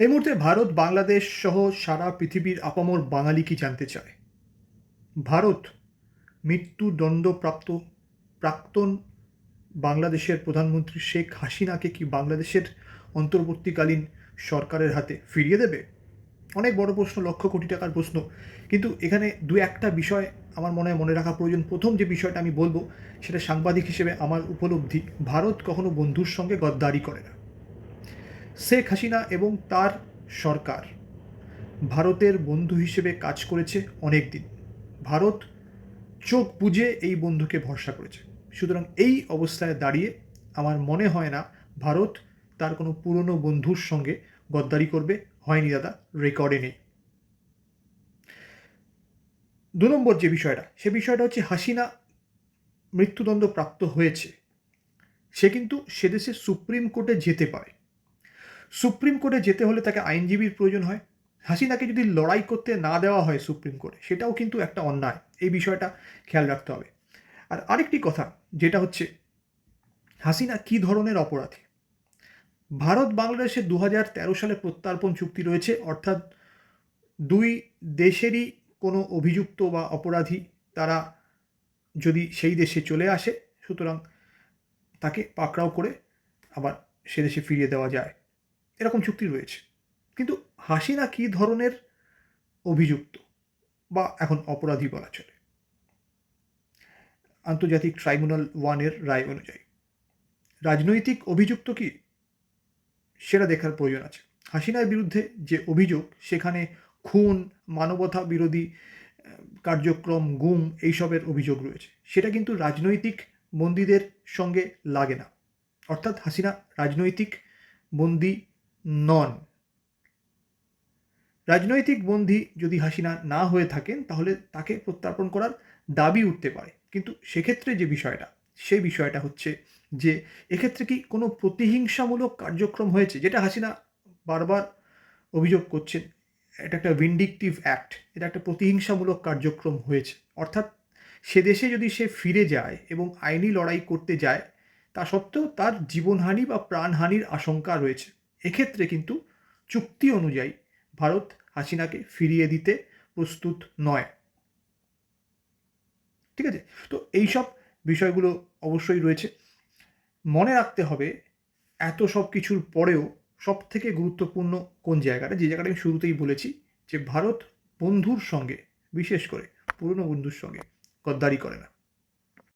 এই মুহূর্তে ভারত, বাংলাদেশ সহ সারা পৃথিবীর আপামর বাঙালি কি জানতে চায়? ভারত, মৃত্যুদণ্ডপ্রাপ্ত প্রাক্তন বাংলাদেশের প্রধানমন্ত্রী শেখ হাসিনাকে কি বাংলাদেশের অন্তর্বর্তীকালীন সরকারের হাতে ফিরিয়ে দেবে? অনেক বড় প্রশ্ন, লক্ষ কোটি টাকার প্রশ্ন। কিন্তু এখানে দু একটা বিষয় আমার মনে হয় মনে রাখা প্রয়োজন। প্রথম যে বিষয়টা আমি বলব, সেটা সাংবাদিক হিসেবে আমার উপলব্ধি, ভারত কখনো বন্ধুর সঙ্গে গদ্দারি করে না। শেখ হাসিনা এবং তার সরকার ভারতের বন্ধু হিসেবে কাজ করেছে অনেক দিন ভারত চোখ বুঝে এই বন্ধুকে ভরসা করেছে। সুতরাং এই অবস্থায় দাঁড়িয়ে আমার মনে হয় না ভারত তার কোনো পুরনো বন্ধুর সঙ্গে গদ্দারি করবে। হয়নি দাদা রেকর্ডে নেই। দু নম্বর যে বিষয়টা, সে বিষয়টা হচ্ছে হাসিনা মৃত্যুদণ্ড প্রাপ্ত হয়েছে। সে কিন্তু সে দেশে সুপ্রিম কোর্টে যেতে পারে। সুপ্রিম কোর্টে যেতে হলে তাকে আইনজীবীর প্রয়োজন হয়। হাসিনাকে যদি লড়াই করতে না দেওয়া হয় সুপ্রিম কোর্টে, সেটাও কিন্তু একটা অন্যায়। এই বিষয়টা খেয়াল রাখতে হবে। আর আরেকটি কথা, যেটা হচ্ছে, হাসিনা কী ধরনের অপরাধী? ভারত বাংলাদেশে দু হাজার তেরো সালে প্রত্যার্পণ চুক্তি রয়েছে, অর্থাৎ দুই দেশেরই কোনো অভিযুক্ত বা অপরাধী তারা যদি সেই দেশে চলে আসে, সুতরাং তাকে পাকড়াও করে আবার সে দেশে ফিরিয়ে দেওয়া যায়। এরকম চুক্তি রয়েছে। কিন্তু হাসিনা কী ধরনের অভিযুক্ত বা এখন অপরাধী বলা চলে? আন্তর্জাতিক ট্রাইব্যুনাল ওয়ানের রায় অনুযায়ী, রাজনৈতিক অভিযুক্ত কি? সেটা দেখার প্রয়োজন আছে। হাসিনার বিরুদ্ধে যে অভিযোগ, সেখানে খুন, মানবতা বিরোধী কার্যক্রম, গুম এইসবের অভিযোগ রয়েছে। সেটা কিন্তু রাজনৈতিক বন্দীদের সঙ্গে লাগে না। অর্থাৎ হাসিনা রাজনৈতিক বন্দী নন। রাজনৈতিক বন্দী যদি হাসিনা না হয়ে থাকেন, তাহলে তাকে প্রত্যার্পণ করার দাবি উঠতে পারে। কিন্তু সেক্ষেত্রে যে বিষয়টা, সেই বিষয়টা হচ্ছে যে, এক্ষেত্রে কি কোনো প্রতিহিংসামূলক কার্যক্রম হয়েছে? যেটা হাসিনা বারবার অভিযোগ করছেন, এটা একটা ভিন্ডিকটিভ অ্যাক্ট এটা একটা প্রতিহিংসামূলক কার্যক্রম হয়েছে। অর্থাৎ সে দেশে যদি সে ফিরে যায় এবং আইনি লড়াই করতে যায়, তা সত্ত্বেও তার জীবনহানি বা প্রাণহানির আশঙ্কা রয়েছে। এক্ষেত্রে কিন্তু চুক্তি অনুযায়ী ভারত হাসিনাকে ফিরিয়ে দিতে প্রস্তুত নয়। ঠিক আছে? তো এইসব বিষয়গুলো অবশ্যই রয়েছে। মনে রাখতে হবে, এত সব কিছুর পরেও সব থেকে গুরুত্বপূর্ণ কোন জায়গাটা? যে জায়গাটা আমি শুরুতেই বলেছি, যে ভারত বন্ধুর সঙ্গে, বিশেষ করে পুরনো বন্ধুর সঙ্গে গদ্দারি করে না।